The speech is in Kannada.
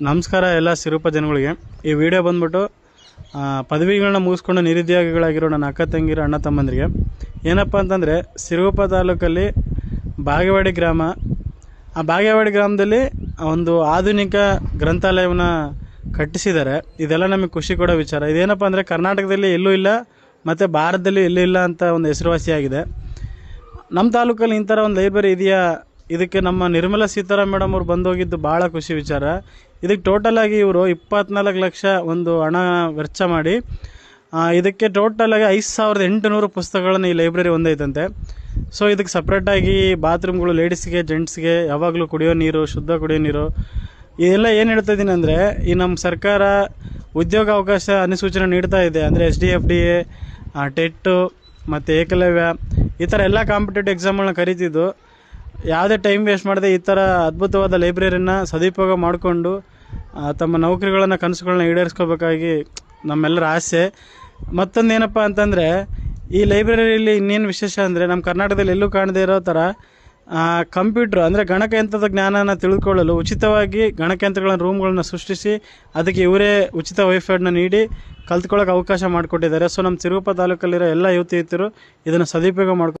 ನಮಸ್ಕಾರ ಎಲ್ಲ ಸಿರೂಪ ಜನಗಳಿಗೆ. ಈ ವಿಡಿಯೋ ಬಂದ್ಬಿಟ್ಟು ಪದವಿಗಳನ್ನ ಮುಗಿಸ್ಕೊಂಡು ನಿರುದ್ಯೋಗಿಗಳಾಗಿರೋ ನನ್ನ ಅಕ್ಕ ತಂಗಿರೋ, ಅಣ್ಣ ತಮ್ಮಂದಿರಿಗೆ. ಏನಪ್ಪ ಅಂತಂದರೆ, ಸಿರೂಪ ತಾಲೂಕಲ್ಲಿ ಬಾಗೇವಾಡಿ ಗ್ರಾಮ, ಆ ಬಾಗೇವಾಡಿ ಗ್ರಾಮದಲ್ಲಿ ಒಂದು ಆಧುನಿಕ ಗ್ರಂಥಾಲಯವನ್ನು ಕಟ್ಟಿಸಿದ್ದಾರೆ. ಇದೆಲ್ಲ ನಮಗೆ ಖುಷಿ ಕೊಡೋ ವಿಚಾರ. ಇದೇನಪ್ಪ ಅಂದರೆ, ಕರ್ನಾಟಕದಲ್ಲಿ ಎಲ್ಲೂ ಇಲ್ಲ, ಮತ್ತು ಭಾರತದಲ್ಲಿ ಎಲ್ಲೂ ಇಲ್ಲ ಅಂತ ಒಂದು ಹೆಸರುವಾಸಿಯಾಗಿದೆ. ನಮ್ಮ ತಾಲೂಕಲ್ಲಿ ಇಂಥರ ಒಂದು ಲೈಬ್ರರಿ ಇದೆಯಾ ಇದಕ್ಕೆ ನಮ್ಮ ನಿರ್ಮಲಾ ಸೀತಾರಾಮ್ ಮೇಡಮ್ ಅವ್ರು ಬಂದೋಗಿದ್ದು ಭಾಳ ಖುಷಿ ವಿಚಾರ. ಇದಕ್ಕೆ ಟೋಟಲ್ ಆಗಿ ಇವರು ಇಪ್ಪತ್ನಾಲ್ಕು ಲಕ್ಷ ಒಂದು ಹಣ ವೆಚ್ಚ ಮಾಡಿ ಇದಕ್ಕೆ ಟೋಟಲ್ ಆಗಿ ಐದು ಸಾವಿರದ ಎಂಟುನೂರು ಪುಸ್ತಕಗಳನ್ನು ಈ ಲೈಬ್ರರಿ ಹೊಂದೈತಂತೆ ಸೊ ಇದಕ್ಕೆ ಸಪ್ರೇಟಾಗಿ ಬಾತ್ರೂಮ್ಗಳು ಲೇಡೀಸ್ಗೆ ಜೆಂಟ್ಸ್ಗೆ ಯಾವಾಗಲೂ ಕುಡಿಯೋ ನೀರು, ಶುದ್ಧ ಕುಡಿಯೋ ನೀರು. ಇದೆಲ್ಲ ಏನು ಹೇಳ್ತಾ ಇದ್ದೀನಿ ಅಂದರೆ, ಈ ನಮ್ಮ ಸರ್ಕಾರ ಉದ್ಯೋಗ ಅವಕಾಶ ಅನುಸೂಚನೆ ನೀಡ್ತಾ ಇದೆ. ಅಂದರೆ S D F D A TET, ಮತ್ತು ಏಕಲವ್ಯ, ಈ ಥರ ಎಲ್ಲ ಕಾಂಪಿಟೇಟಿವ್ ಎಕ್ಸಾಮ್ಗಳನ್ನ ಕರೀತಿದ್ದು. ಯಾವುದೇ ಟೈಮ್ ವೇಸ್ಟ್ ಮಾಡದೆ ಈ ಥರ ಅದ್ಭುತವಾದ ಲೈಬ್ರರಿನ ಸದುಪಯೋಗ ಮಾಡಿಕೊಂಡು ತಮ್ಮ ನೌಕರಿಗಳನ್ನು, ಕನಸುಗಳನ್ನ ಈಡೇರಿಸ್ಕೋಬೇಕಾಗಿ ನಮ್ಮೆಲ್ಲರ ಆಸೆ. ಮತ್ತೊಂದು ಏನಪ್ಪ ಅಂತಂದರೆ, ಈ ಲೈಬ್ರರಿಯಲ್ಲಿ ಇನ್ನೇನು ವಿಶೇಷ ಅಂದರೆ ನಮ್ಮ ಕರ್ನಾಟಕದಲ್ಲಿ ಎಲ್ಲೂ ಕಾಣದೇ ಇರೋ ಥರ ಕಂಪ್ಯೂಟ್ರ್ ಅಂದರೆ ಗಣಕಯಂತ್ರದ ಜ್ಞಾನನ ತಿಳಿದುಕೊಳ್ಳಲು ಉಚಿತವಾಗಿ ಗಣಕಯಂತ್ರಗಳ ರೂಮ್ಗಳನ್ನ ಸೃಷ್ಟಿಸಿ ಅದಕ್ಕೆ ಇವರೇ ಉಚಿತ ವೈಫೈನ ನೀಡಿ ಕಲ್ತ್ಕೊಳ್ಳೋಕೆ ಅವಕಾಶ ಮಾಡಿಕೊಟ್ಟಿದ್ದಾರೆ. ಸೊ ನಮ್ಮ ತಿರುಗಪ್ಪ ತಾಲೂಕಲ್ಲಿರೋ ಎಲ್ಲ ಯುವತಿ ಯುವತಿಯರು ಇದನ್ನು ಸದುಪಯೋಗ ಮಾಡ್ಕೊ